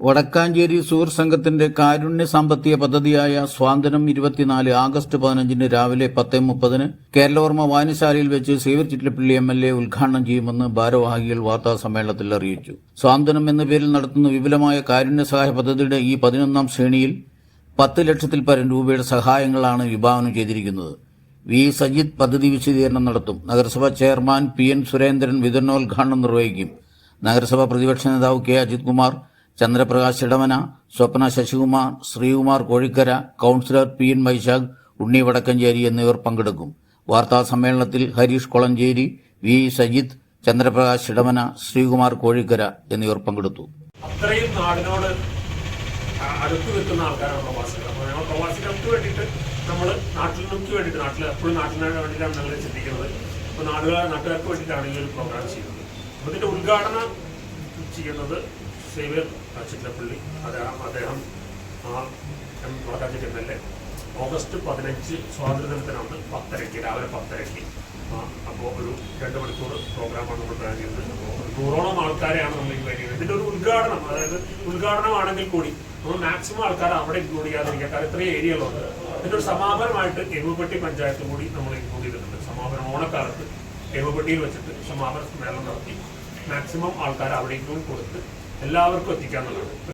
വടക്കാഞ്ചേരി സൂർ സംഘത്തിന്റെ കാരുണ്യ സാമ്പത്തിക പദ്ധതിയായ സ്വാതന്ത്ര്യം ഇരുപത്തിനാല് ആഗസ്റ്റ് പതിനഞ്ചിന് രാവിലെ പത്ത് മുപ്പതിന് കേരളവർമ്മ വായനശാലയിൽ വെച്ച് Xavier Chittilappilly M L A ഉദ്ഘാടനം ചെയ്യുമെന്ന് ഭാരവാഹികൾ വാർത്താ സമ്മേളനത്തിൽ അറിയിച്ചു. സ്വാതന്ത്ര്യം എന്ന പേരിൽ നടത്തുന്ന വിപുലമായ കാരുണ്യ സഹായ പദ്ധതിയുടെ ഈ പതിനൊന്നാം ശ്രേണിയിൽ പത്ത് ലക്ഷത്തിൽ പരം രൂപയുടെ സഹായങ്ങളാണ് വിഭാവനം ചെയ്തിരിക്കുന്നത്. വി സജിത് പദ്ധതി വിശദീകരണം നടത്തും. നഗരസഭാ ചെയർമാൻ പി എൻ സുരേന്ദ്രൻ വിതരണോദ്ഘാടനം നിർവഹിക്കും. നഗരസഭാ പ്രതിപക്ഷ നേതാവ് K Ajith Kumar Chandraprakash Edamana Swapna Sasikumar Sreekumar Kozhikkara councillor P N Vaisakh Unni Vadakkencherry എന്നിവർ പങ്കെടുക്കും. വാർത്താ സമ്മേളനത്തിൽ ഹരീഷ് കൊളഞ്ചേരി വി സജിത് ചന്ദ്രപ്രകാശ് ഇടമന ശ്രീകുമാർ കോഴിക്കര എന്നിവർ പങ്കെടുത്തു. അത്രയും നാടിനോട് അടുത്ത് നിൽക്കുന്ന ആൾക്കാരാണ് പ്രവാസികൾ. അപ്പോൾ വേണ്ടിയിട്ട് നമ്മൾ നാട്ടിൽ നമുക്ക് വേണ്ടിയിട്ട് നാട്ടിൽ എപ്പോഴും നാട്ടിന് വേണ്ടിയിട്ടാണ് ഞങ്ങൾ ചിന്തിക്കുന്നത്. അപ്പോൾ നാടുകാർ നാട്ടുകാർക്ക് വേണ്ടിയിട്ടാണ് ഈ ഒരു പ്രോഗ്രാം ചെയ്യുന്നത്. അപ്പോൾ ഇതിന്റെ ഉദ്ഘാടനം ചെയ്യുന്നത് സേവ്യർ ചിത്രപ്പള്ളി അദ്ദേഹം അദ്ദേഹം Mataji M L A August പതിനഞ്ച് സ്വാതന്ത്ര്യദിനത്തിനാണ് പത്തരയ്ക്ക് രാവിലെ പത്തരയ്ക്ക്. അപ്പോൾ ഒരു രണ്ട് മണിക്കൂർ പ്രോഗ്രാമാണ് നമ്മൾ പ്ലാൻ ചെയ്യുന്നത് നൂറോളം ആൾക്കാരെയാണ് നമ്മൾ ഇൻവൈറ്റ് ചെയ്യുന്നത് ഇതിന്റെ ഒരു ഉദ്ഘാടനം അതായത് ഉദ്ഘാടനമാണെങ്കിൽ കൂടി നമ്മൾ മാക്സിമം ആൾക്കാർ അവിടെ ഇൻക്ലൂഡ് ചെയ്യാതിരിക്കുക. കാരണം ഇത്രയും ഏരിയകളുണ്ട് ഇതിന്റെ ഒരു സമാപനമായിട്ട് എരുവപ്പെട്ടി പഞ്ചായത്ത് കൂടി നമ്മൾ ഇൻക്ലൂഡ് ചെയ്തിട്ടുണ്ട്. സമാപനം ഓണക്കാലത്ത് എരുവപ്പെട്ടിയിൽ വെച്ചിട്ട് സമാപന സമ്മേളനം നടത്തി മാക്സിമം ആൾക്കാർ ഇൻക്ലൂഡ് കൊടുത്ത് എല്ലാവർക്കും എത്തിക്കാന്നുള്ളതാണ്